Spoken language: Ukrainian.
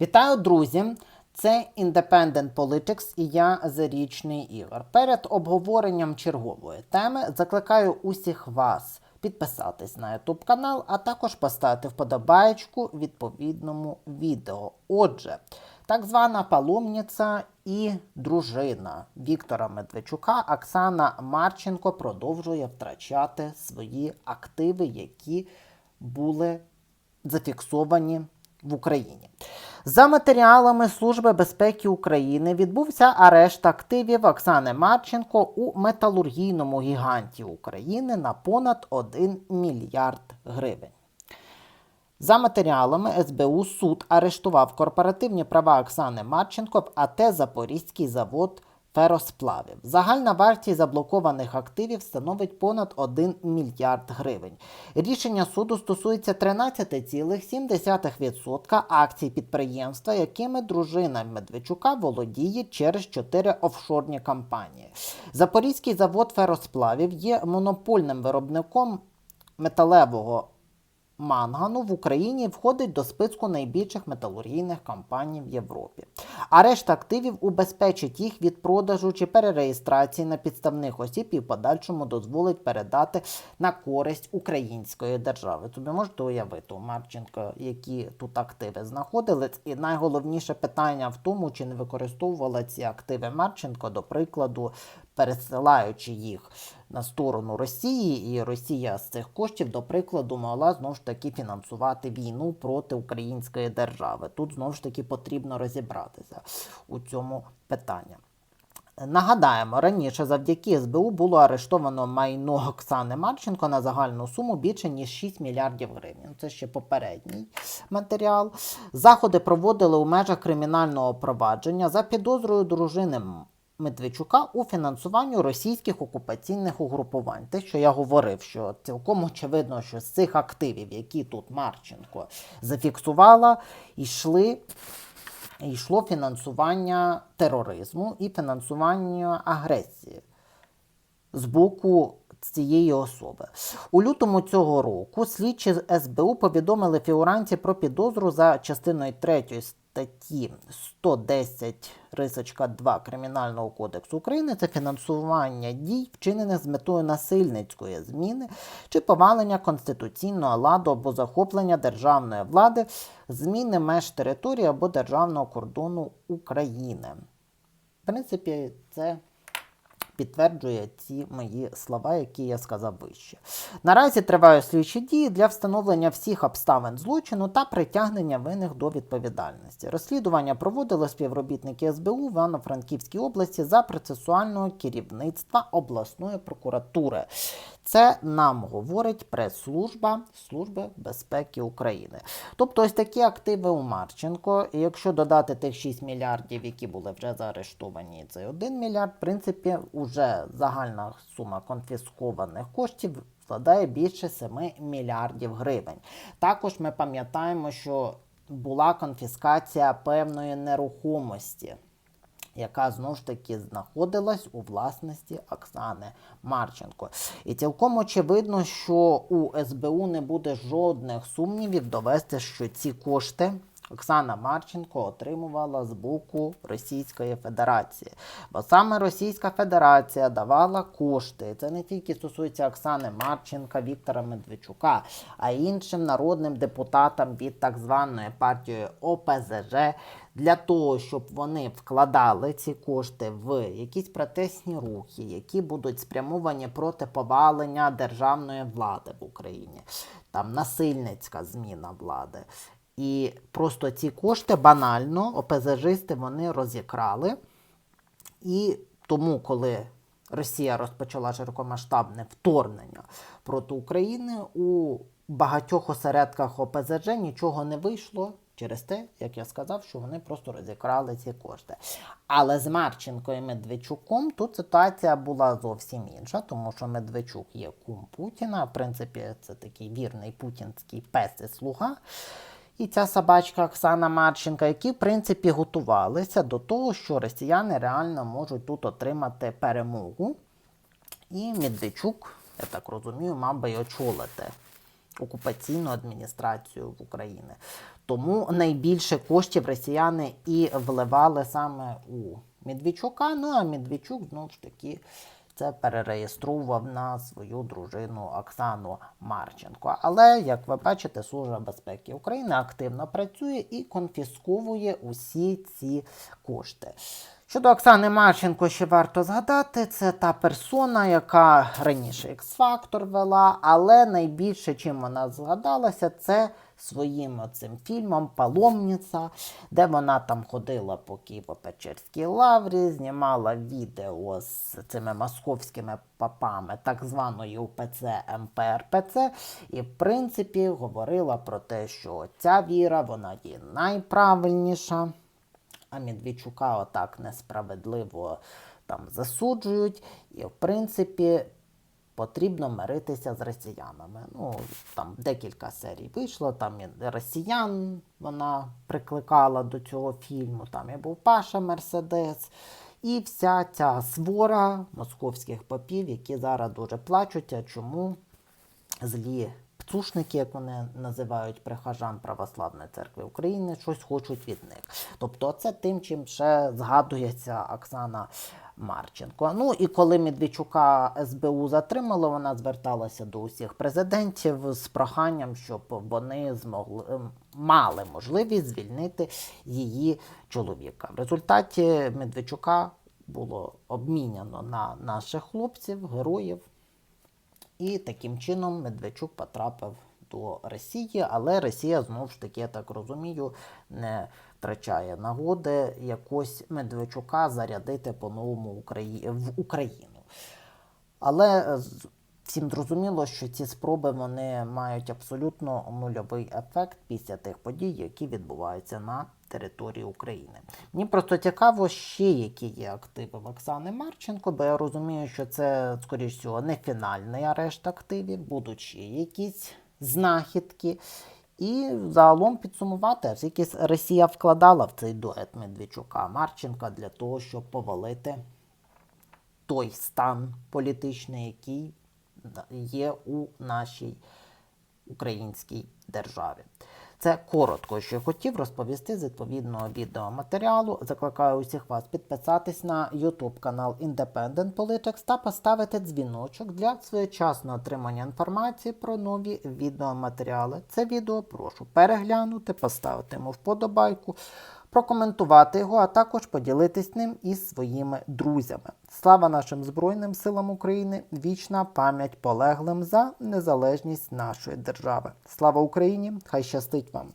Вітаю, друзі! Це Independent Politics і я Зарічний Ігор. Перед обговоренням чергової теми закликаю усіх вас підписатись на YouTube канал, а також поставити вподобаєчку відповідному відео. Отже, так звана паломниця і дружина Віктора Медведчука Оксана Марченко продовжує втрачати свої активи, які були зафіксовані в Україні. За матеріалами Служби безпеки України відбувся арешт активів Оксани Марченко у металургійному гіганті України на понад 1 мільярд гривень. За матеріалами СБУ суд арештував корпоративні права Оксани Марченко в АТ Запорізький завод феросплавів. Загальна вартість заблокованих активів становить понад 1 мільярд гривень. Рішення суду стосується 13,7% акцій підприємства, якими дружина Медведчука володіє через 4 офшорні компанії. Запорізький завод феросплавів є монопольним виробником металевого мангану в Україні входить до списку найбільших металургійних компаній в Європі. Арешт активів убезпечить їх від продажу чи перереєстрації на підставних осіб і в подальшому дозволить передати на користь української держави. Тобі можете уявити Марченко, які тут активи знаходились. І найголовніше питання в тому, чи не використовувала ці активи Марченко, до прикладу, пересилаючи їх на сторону Росії, і Росія з цих коштів, до прикладу, могла знову ж таки фінансувати війну проти української держави. Тут знову ж таки потрібно розібратися у цьому питанні. Нагадаємо, раніше завдяки СБУ було арештовано майно Оксани Марченко на загальну суму більше ніж 6 мільярдів гривень. Це ще попередній матеріал. Заходи проводили у межах кримінального провадження за підозрою дружини Медведчука у фінансуванню російських окупаційних угрупувань. Те, що я говорив, що цілком очевидно, що з цих активів, які тут Марченко зафіксувала, йшли. Йшло фінансування тероризму і фінансування агресії з боку цієї особи. У лютому цього року слідчі СБУ повідомили фігуранті про підозру за частиною 3 статті 110 рисочка 2 Кримінального кодексу України це фінансування дій, вчинених з метою насильницької зміни чи повалення конституційного ладу або захоплення державної влади, зміни меж території або державного кордону України. В принципі, це підтверджує ці мої слова, які я сказав вище. Наразі тривають слідчі дії для встановлення всіх обставин злочину та притягнення винних до відповідальності. Розслідування проводили співробітники СБУ в Івано-Франківській області за процесуального керівництва обласної прокуратури. Це нам говорить прес-служба Служби безпеки України. Тобто ось такі активи у Марченко. І якщо додати тих 6 мільярдів, які були вже заарештовані, це 1 мільярд, в принципі, вже загальна сума конфіскованих коштів складає більше 7 мільярдів гривень. Також ми пам'ятаємо, що була конфіскація певної нерухомості яка знову ж таки знаходилась у власності Оксани Марченко. І цілком очевидно, що у СБУ не буде жодних сумнівів довести, що ці кошти. Оксана Марченко отримувала з боку Російської Федерації. Бо саме Російська Федерація давала кошти. Це не тільки стосується Оксани Марченка, Віктора Медведчука, а іншим народним депутатам від так званої партії ОПЗЖ для того, щоб вони вкладали ці кошти в якісь протестні рухи, які будуть спрямовані проти повалення державної влади в Україні. Там насильницька зміна влади. І просто ці кошти банально ОПЗЖисти вони розікрали. І тому, коли Росія розпочала широкомасштабне вторгнення проти України, у багатьох осередках ОПЗЖ нічого не вийшло через те, як я сказав, що вони просто розікрали ці кошти. Але з Марченко і Медведчуком тут ситуація була зовсім інша, тому що Медведчук є кум Путіна. В принципі, це такий вірний путінський пес і слуга. І ця собачка Оксана Марченка, які, в принципі, готувалися до того, що росіяни реально можуть тут отримати перемогу. І Медведчук, я так розумію, мав би очолити окупаційну адміністрацію в Україні. Тому найбільше коштів росіяни і вливали саме у Медведчука. Ну а Медведчук знову ж таки це перереєстрував на свою дружину Оксану Марченко. Але, як ви бачите, Служба безпеки України активно працює і конфісковує усі ці кошти. Щодо Оксани Марченко, ще варто згадати, це та персона, яка раніше X-Factor вела, але найбільше, чим вона згадалася, це своїм цим фільмом Паломниця, де вона там ходила по Києво-Печерській лаврі, знімала відео з цими московськими папами так званої УПЦ МПРПЦ, і в принципі говорила про те, що ця віра вона є найправильніша а Медведчука отак несправедливо там засуджують. І, в принципі, потрібно миритися з росіянами. Ну, там декілька серій вийшло, там і росіян вона прикликала до цього фільму, там і був Паша Мерседес. І вся ця свора московських попів, які зараз дуже плачуть, а чому злі пцушники, як вони називають прихожан Православної церкви України, щось хочуть від них. Тобто, це тим, чим ще згадується Оксана Марченко. Ну і коли Медведчука СБУ затримало, вона зверталася до усіх президентів з проханням, щоб вони змогли ем, мали можливість звільнити її чоловіка. В результаті Медведчука було обміняно на наших хлопців, героїв. І таким чином Медведчук потрапив до Росії, але Росія знову ж таки, я так розумію, не втрачає нагоди якось Медведчука зарядити по-новому в Україну. Але е, всім зрозуміло, що ці спроби вони мають абсолютно нульовий ефект після тих подій, які відбуваються на території України. Мені просто цікаво, ще які є активи Оксани Марченко, бо я розумію, що це, скоріш всього, не фінальний арешт активів, будуть ще якісь знахідки. І загалом підсумувати, скільки Росія вкладала в цей дует Медведчука Марченка для того, щоб повалити той стан політичний, який є у нашій українській державі. Це коротко, що я хотів розповісти з відповідного відеоматеріалу. Закликаю усіх вас підписатись на YouTube канал Independent Politics та поставити дзвіночок для своєчасного отримання інформації про нові відеоматеріали. Це відео прошу переглянути, поставити йому вподобайку, прокоментувати його, а також поділитись ним із своїми друзями. Слава нашим Збройним силам України! Вічна пам'ять полеглим за незалежність нашої держави. Слава Україні! Хай щастить вам!